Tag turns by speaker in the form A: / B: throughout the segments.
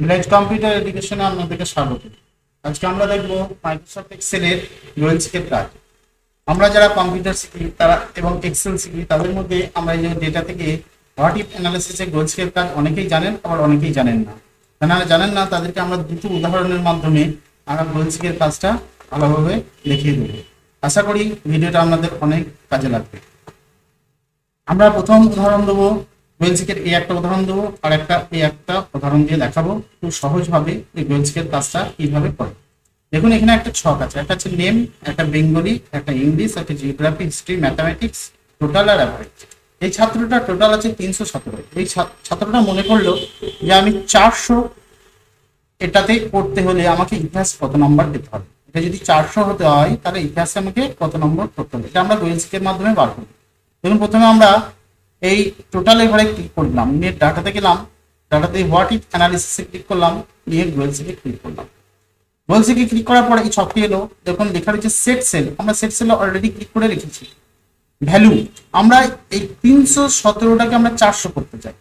A: Village computer এডুকেশনে আপনাদেরকে স্বাগত। আজকে আমরা দেখব মাইক্রোসফট এক্সেলের রোয়েলসিকের কাজ আমরা যারা কম্পিউটার শিখি, তারা এবং এক্সেল শিখি, তাদের মধ্যে আমরা এই যে ডেটা থেকে হোয়াট ইফ অ্যানালিসিসের গোলসিকের কাজ অনেকেই জানেন, আবার অনেকেই জানেন না। যারা জানেন না, তাদেরকে আমরা দুটো উদাহরণের মাধ্যমে আমরা গোলসিকের কাজটা ভালোভাবে দেখিয়ে দেবো। আশা করি ভিডিওটা আপনাদের অনেক কাজে লাগবে। আমরা প্রথম উদাহরণ দেবো বেলজিকের এই একটা উদাহরণ দেবো, আর একটা এই একটা উদাহরণ দিয়ে দেখাবো। খুব সহজভাবে এই বেলজিকের কাজটা কীভাবে করে। দেখুন, এখানে একটা ছক আছে। একটা হচ্ছে নেম একটা বেঙ্গলি একটা ইংলিশ একটা জিওগ্রাফি হিস্ট্রি ম্যাথামেটিক্স টোটাল আর অ্যাভারেজ এই ছাত্রটা টোটাল আছে তিনশো সতেরো। এই ছাত্রটা মনে করল যে আমি চারশো এটাতে করতে হলে আমাকে ইতিহাস কত নম্বর দিতে হবে? এটা যদি চারশো হতে হয়, তাহলে ইতিহাসে আমাকে কত নম্বর করতে হবে? এটা আমরা গোয়েলসিকের মাধ্যমে বার করব। দেখুন, প্রথমে আমরা এই টোটাল এবারে ক্লিক করলাম। নিয়ে ডাটাতে গেলাম। ডাটাতে হোয়াট ইফ অ্যানালিসিসে ক্লিক করলাম। নিয়ে গোয়েলসিকে ক্লিক করলাম। গোয়েলসিকে ক্লিক করার পরে এই ছকটি এলো? দেখুন, লেখা রয়েছে সেট সেল আমরা সেট সেলে অলরেডি ক্লিক করে রেখেছি। ভ্যালু আমরা এই তিনশো সতেরোটাকে আমরা চারশো করতে চাই।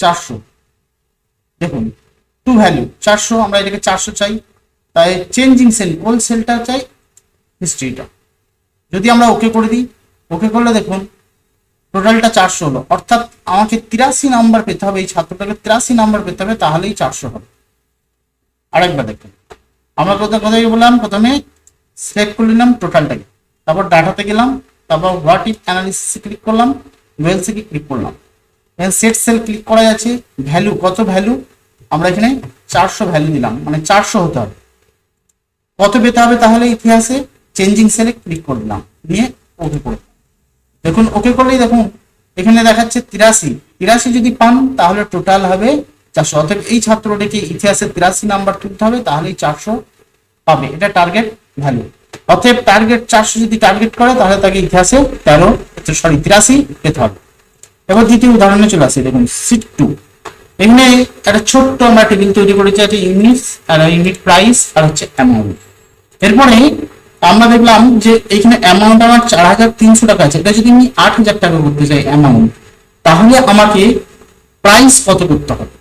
A: চারশো। দেখুন টু ভ্যালু চারশো, আমরা এটাকে চারশো চাই। তাই চেঞ্জিং সেল কোল সেলটা চাই হিস্ট্রিটা যদি আমরা ওকে করে দিই ওকে করলে দেখুন টোটালটা চারশো হলো। অর্থাৎ আমাকে তিরাশি নাম্বার পেতে হবে, এই ছাত্রটাকে তিরাশি নাম্বার পেতে হবে, তাহলেই চারশো হবে। আরেকবার দেখুন। আমরা কোথায় কোথায় বললাম? প্রথমে সিলেক্ট করে নিলাম টোটালটাকে তারপর ডাটাতে গেলাম, তারপর হোয়াট ইফ অ্যানালিসিস ক্লিক করলাম ওয়েলসিকে ক্লিক করলাম। সেট সেল ক্লিক করা যাচ্ছে। ভ্যালু কত ভ্যালু আমরা এখানে চারশো ভ্যালু দিলাম মানে চারশো হতে হবে। কত পেতে হবে? তাহলে ইতিহাসে চেঞ্জিং সেলে ক্লিক করলাম দিয়ে ওকে করে দিলাম। দেখুন ওকে করলেই দেখুন। এখানে দেখাচ্ছে তিরাশি। তিরাশি যদি পান, তাহলে টোটাল হবে চারশো। অর্থাৎ এই ছাত্রটিকে ইতিহাসে তিরাশি নাম্বার তুলতে হবে, তাহলেই চারশো পাবে। এটা টার্গেট ভ্যালু অতএব টার্গেট চারশো যদি টার্গেট করে, তাহলে তাকে ইতিহাসে তেরো সরি তিরাশি পেতে হবে। এবার দ্বিতীয় উদাহরণে চলে আসি, দেখুন সিট টু এখানে একটা ছোট্ট আমরা টেবিল তৈরি করেছি, একটা ইউনিট আর ইউনিট প্রাইস আর হচ্ছে অ্যামাউন্ট এরপরে আমরা দেখলাম যে এখানে অ্যামাউন্ট আমার চার হাজার তিনশো টাকা আছে। এটা যদি আমি আট হাজার টাকা করতে চাই অ্যামাউন্ট তাহলে আমাকে প্রাইস কত করতে হবে?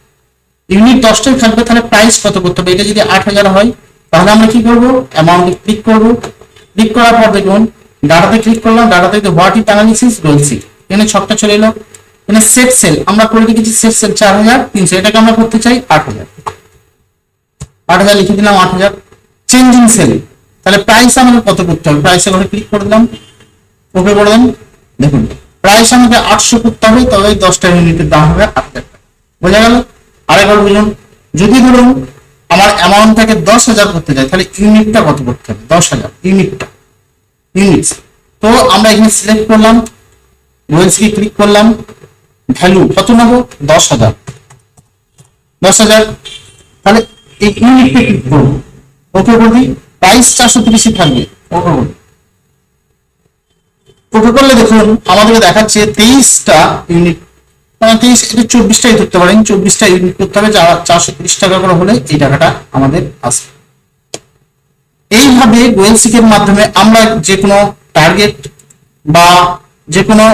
A: ইউনিট দশটাই থাকবে, তাহলে প্রাইস কত করতে হবে? এটা যদি আট হাজার হয়, তাহলে আমরা কি করব? অ্যামাউন্টে ক্লিক করব। ক্লিক করার পর দেখুন ডাটাতে ক্লিক করলাম ডাটাতে হোয়াট ইট অ্যানালিসিস বলছি এখানে ছকটা চলে এলো। এখানে সেট সেল আমরা করে রেখেছি সেট সেল চার হাজার তিনশো। এটাকে আমরা করতে চাই আট হাজার। আট হাজার লিখে দিলাম আট হাজার। চেঞ্জিং সেল তাহলে প্রাইস আমাকে কত করতে হবে? প্রাইসে ঘরে ক্লিক করে দিলাম, ওকে করে দেন। দেখুন প্রাইস আমাকে আটশো করতে হবে, তবে দশটা ইউনিটের দাম হবে আট হাজার টাকা। বোঝা গেল? আরেকবার বুঝুন, যদি ধরুন আমার অ্যামাউন্টটাকে দশ হাজার করতে চাই, তাহলে ইউনিটটা কত করতে হবে? দশ হাজার ইউনিটটা ইউনিট তো আমরা এখানে সিলেক্ট করলাম ওয়েলসকে ক্লিক করলাম ভ্যালু কত নেব? দশ হাজার। দশ হাজার, তাহলে এই ইউনিটটা ক্লিক করব? ওকে বলি প্রাইস চারশো তিরিশই থাকবে। করলে দেখুন আমাদের দেখাচ্ছে তেইশটা ইউনিট মানে তেইশ এটা চব্বিশটাই ধরতে পারেন, চব্বিশটা ইউনিট করতে হবে চারশো তিরিশ টাকা করে হলে এই টাকাটা আমাদের আসবে। এইভাবে গোয়েলসিকের মাধ্যমে আমরা যে কোনো টার্গেট বা যে কোনো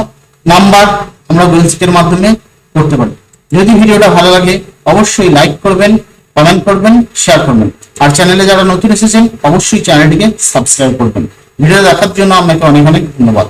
A: নাম্বার আমরা গোয়েলসিকের মাধ্যমে করতে পারি। যদি ভিডিওটা ভালো লাগে, অবশ্যই লাইক করবেন কমেন্ট করবেন শেয়ার করবেন। আর চ্যানেলে যারা নতুন এসেছেন, অবশ্যই চ্যানেলটিকে সাবস্ক্রাইব করবেন। ভিডিও দেখার জন্য আপনাকে অনেক অনেক ধন্যবাদ।